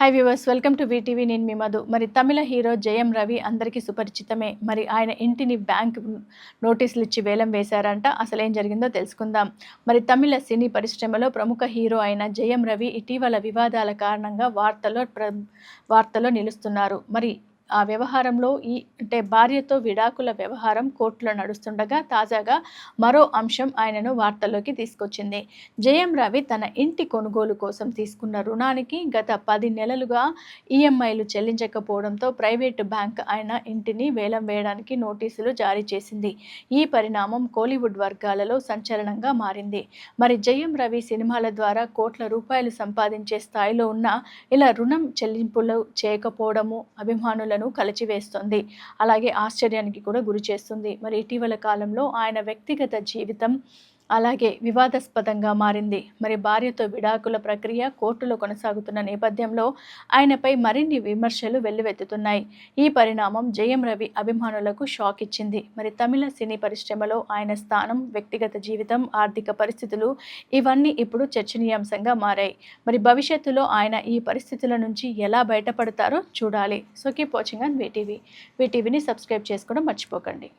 hi viewers welcome to VTV నేను మీ మధు. మరి తమిళ హీరో జయం రవి అందరికీ సుపరిచితమే. మరి ఆయన ఇంటిని బ్యాంక్ నోటీసులు ఇచ్చి వేలం వేశారంట. అసలు ఏం జరిగిందో తెలుసుకుందాం. మరి తమిళ సినీ పరిశ్రమలో ప్రముఖ హీరో అయిన జయం రవి ఇటీవల వివాదాల కారణంగా వార్తల్లో ప్ర వార్తల్లో నిలుస్తున్నారు. మరి ఆ వ్యవహారంలో ఈ అంటే భార్యతో విడాకుల వ్యవహారం కోర్టులో నడుస్తుండగా తాజాగా మరో అంశం ఆయనను వార్తల్లోకి తీసుకొచ్చింది. జయం రవి తన ఇంటి కొనుగోలు కోసం తీసుకున్న రుణానికి గత పది నెలలుగా ఈఎంఐలు చెల్లించకపోవడంతో ప్రైవేటు బ్యాంక్ ఆయన ఇంటిని వేలం వేయడానికి నోటీసులు జారీ చేసింది. ఈ పరిణామం కోలీవుడ్ వర్గాలలో సంచలనంగా మారింది. మరి జయం రవి సినిమాల ద్వారా కోట్ల రూపాయలు సంపాదించే స్థాయిలో ఉన్న ఇలా రుణం చెల్లింపులు చేయకపోవడము అభిమానులను కలిచివేస్తుంది. అలాగే ఆశ్చర్యానికి కూడా గురి చేస్తుంది. మరి ఇటీవల కాలంలో ఆయన వ్యక్తిగత జీవితం అలాగే వివాదాస్పదంగా మారింది. మరి భార్యతో విడాకుల ప్రక్రియ కోర్టులో కొనసాగుతున్న నేపథ్యంలో ఆయనపై మరిన్ని విమర్శలు వెల్లువెత్తుతున్నాయి. ఈ పరిణామం జయం రవి అభిమానులకు షాక్ ఇచ్చింది. మరి తమిళ సినీ పరిశ్రమలో ఆయన స్థానం వ్యక్తిగత జీవితం ఆర్థిక పరిస్థితులు ఇవన్నీ ఇప్పుడు చర్చనీయాంశంగా మారాయి. మరి భవిష్యత్తులో ఆయన ఈ పరిస్థితుల నుంచి ఎలా బయటపడతారో చూడాలి. So keep watching on VTV వీటీవీని subscribe చేసుకోవడం మర్చిపోకండి.